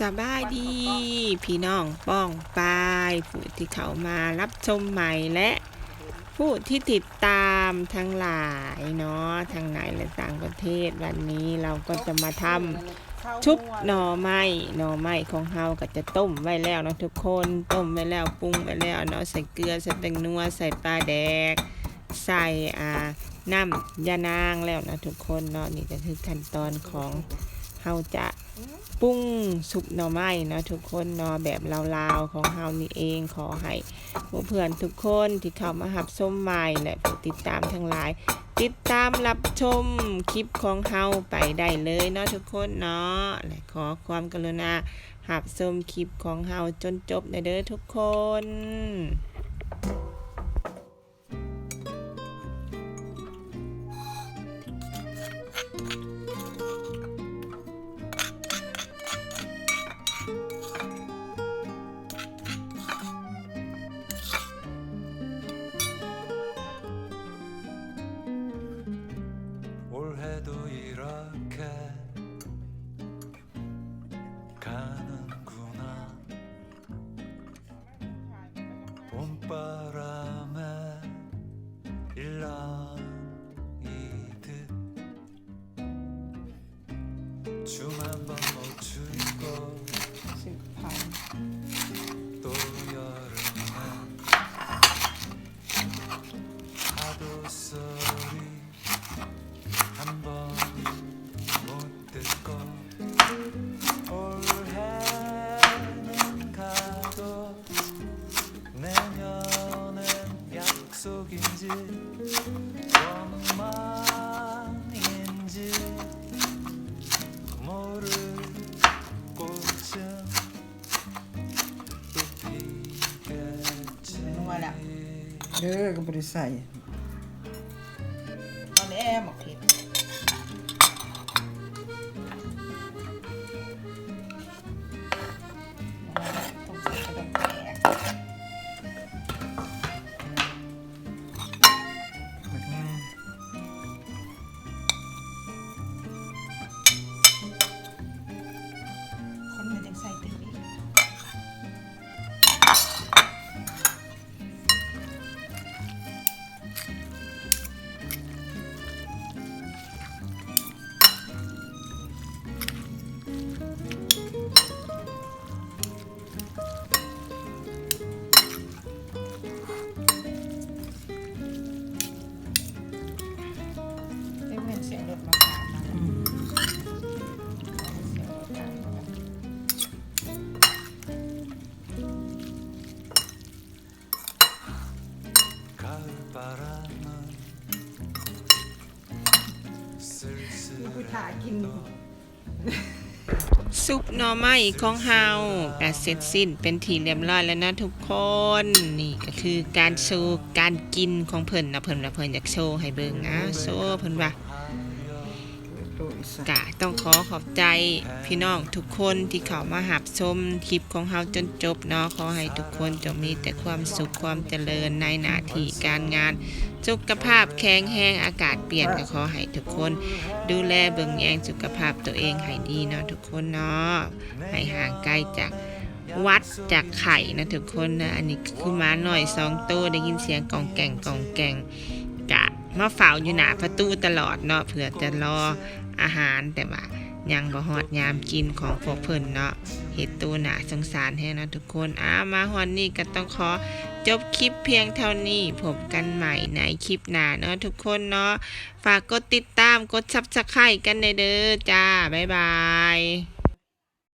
สบายดี พี่น้องป้องปายผู้ที่เข้ามารับชมใหม่และผู้ที่ติดตามทั้งหลายเนาะทั้งในและต่างประเทศวันนี้เราก็จะมาทำชุบหน่อไม้หน่อไม้ของเฮาก็จะต้มไว้แล้วเนาะทุกคนต้มไว้แล้วปรุงไว้แล้วเนาะใส่เกลือใส่แป้งนัวใส่ปลาแดก ใส่อ่าน้ำยานางแล้วนะทุกคนเนาะนี่ก็คือขั้นตอนของเฮาจะ ปรุงซุปหน่อไม้เนาะทุกคนเนาะแบบลาวๆของเฮานี่เองขอให้เพื่อนทุกคนที่เข้ามาหับส้มใหม่และติดตามทั้งหลาย ติดตามรับชมคลิปของเฮาไปได้เลยเนาะทุกคนเนาะและขอความกรุณาหับชมคลิปของเฮาจนจบในเด้อทุกคน 바람에 일랑이듯 춤 한번 원망인지 모를 꽃은 또 피겠지 Olha, que precisar aí. Olha, é, meu filho. 바람은 กูถ่ายกิน 쓸쓸해도 ซุปหน่อไม้ของเฮาก็เสร็จสิ้นเป็นทีเรียบร้อยแล้วนะทุกคน นี่ก็คือการโชว์การกินของเพิ่นนะเพิ่นว่าเพิ่นอยากโชว์ให้เบิ่งนะโชว์เพิ่นว่า โดยใส่ กะต้องขอขอบใจพี่น้องทุกคนที่เข้ามาหับชมคลิปของเฮาจนจบเนาะขอให้ทุกคนจงมีแต่ความสุขความเจริญในหน้าที่การงานสุขภาพแข็งแรงอากาศเปลี่ยนก็ขอให้ทุกคน ดูแลเบิ่งแยงสุขภาพตัวเองให้ดีเนาะทุกคนเนาะให้ห่างไกลจากวัดจากไข่นะทุกคนนะอันนี้คือหม้าหน่อยสองตัวได้ยินเสียงกองแก่งกองแก่งกะมาเฝ้าอยู่หน้าประตูตลอดเนาะเพื่อจะรอ อาหาร แต่ว่ายังบ่ฮอดยามกินของพวกเพิ่นเนาะเห็ดตัวหนาสงสารแท้นะทุกคนอ้ามาฮอดนี่ก็ต้องขอจบคลิปเพียงเท่านี้พบกันใหม่ในคลิปหน้าเนาะทุกคนเนาะฝากกดติดตามกดซับสไครต์กันในเด้อจ้า บ๊ายบาย